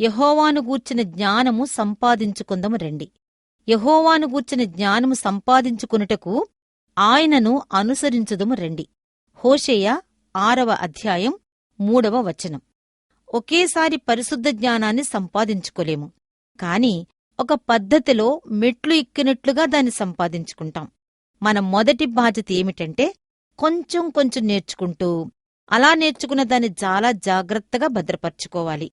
యహోవాను గూర్చిన జ్ఞానము సంపాదించుకుందము రండి. యహోవాను గూర్చిన జ్ఞానము సంపాదించుకునుటకు ఆయనను అనుసరించుదము రండి. హోషేయ ఆరవ అధ్యాయం మూడవ వచనం. ఒకేసారి పరిశుద్ధ జ్ఞానాన్ని సంపాదించుకోలేము. కాని ఒక పద్ధతిలో మెట్లు ఎక్కినట్లుగా దాన్ని సంపాదించుకుంటాం. మన మొదటి బాధ్యత ఏమిటంటే కొంచెం కొంచెం నేర్చుకుంటూ అలా నేర్చుకున్న దాన్ని చాలా జాగ్రత్తగా భద్రపర్చుకోవాలి.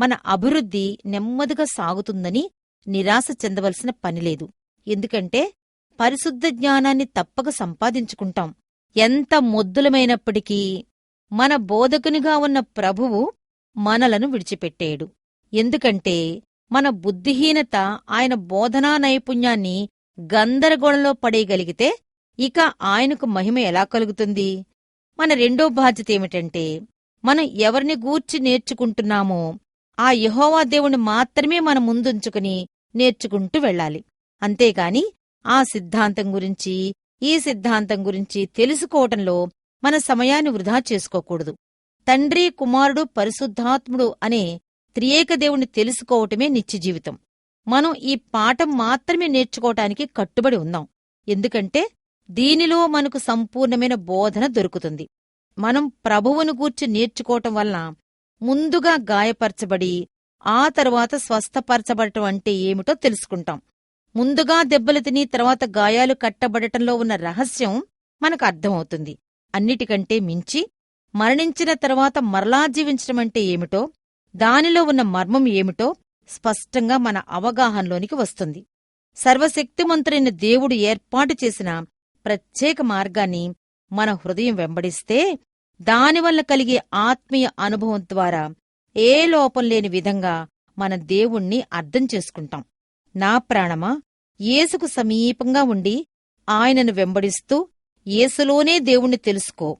మన అభివృద్ధి నెమ్మదిగా సాగుతుందని నిరాశ చెందవలసిన పనిలేదు ఎందుకంటే పరిశుద్ధ జ్ఞానాన్ని తప్పక సంపాదించుకుంటాం. ఎంత మొద్దులమైనప్పటికీ మన బోధకునిగా ఉన్న ప్రభువు మనలను విడిచిపెట్టేడు. ఎందుకంటే మన బుద్ధిహీనత ఆయన బోధనా నైపుణ్యాన్ని గందరగోళంలో పడేయగలిగితే ఇక ఆయనకు మహిమ ఎలా కలుగుతుంది? మన రెండో బాధ్యత ఏమిటంటే మనం ఎవరిని గూర్చి నేర్చుకుంటున్నామో ఆ యహోవా దేవుణ్ణి మాత్రమే మన ముందుంచుకుని నేర్చుకుంటూ వెళ్ళాలి. అంతేగాని ఆ సిద్ధాంతం గురించి ఈ సిద్ధాంతం గురించి తెలుసుకోవటంలో మన సమయాన్ని వృధా చేసుకోకూడదు. తండ్రి కుమారుడు పరిశుద్ధాత్ముడు అనే త్రియేక దేవుణ్ణి తెలుసుకోవటమే నిత్య జీవితం. మనం ఈ పాఠం మాత్రమే నేర్చుకోవటానికి కట్టుబడి ఉన్నాం. ఎందుకంటే దీనిలో మనకు సంపూర్ణమైన బోధన దొరుకుతుంది. మనం ప్రభువును గూర్చి నేర్చుకోవటం వలన ముందుగా గాయపరచబడి ఆ తర్వాత స్వస్థపరచబడటం అంటే ఏమిటో తెలుసుకుంటాం. ముందుగా దెబ్బలు తిని తర్వాత గాయాలు కట్టబడటంలో ఉన్న రహస్యం మనకు అర్థమవుతుంది. అన్నిటికంటే మించి మరణించిన తర్వాత మరలా జీవించడం అంటే ఏమిటో దానిలో ఉన్న మర్మం ఏమిటో స్పష్టంగా మన అవగాహనలోనికి వస్తుంది. సర్వశక్తిమంతుడైన దేవుడు ఏర్పాటు చేసిన ప్రత్యేక మార్గాన్ని మన హృదయం వెంబడిస్తే దానివల్ల కలిగే ఆత్మీయ అనుభవం ద్వారా ఏ లోపం లేని విధంగా మన దేవుణ్ణి అర్థం చేసుకుంటాం. నా ప్రాణమా యేసుకు సమీపంగా ఉండి ఆయనను వెంబడిస్తూ యేసులోనే దేవుణ్ణి తెలుసుకో.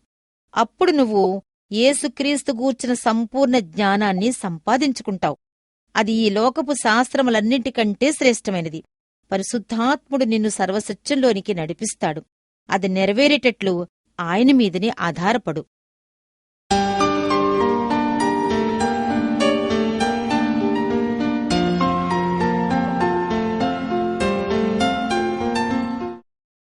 అప్పుడు నువ్వు యేసుక్రీస్తు గూర్చిన సంపూర్ణ జ్ఞానాన్ని సంపాదించుకుంటావు. అది ఈ లోకపు శాస్త్రములన్నింటికంటే శ్రేష్టమైనది. పరిశుద్ధాత్ముడు నిన్ను సర్వసత్యంలోనికి నడిపిస్తాడు. అది నెరవేరేటట్లు ఆయన మీదనే ఆధారపడు.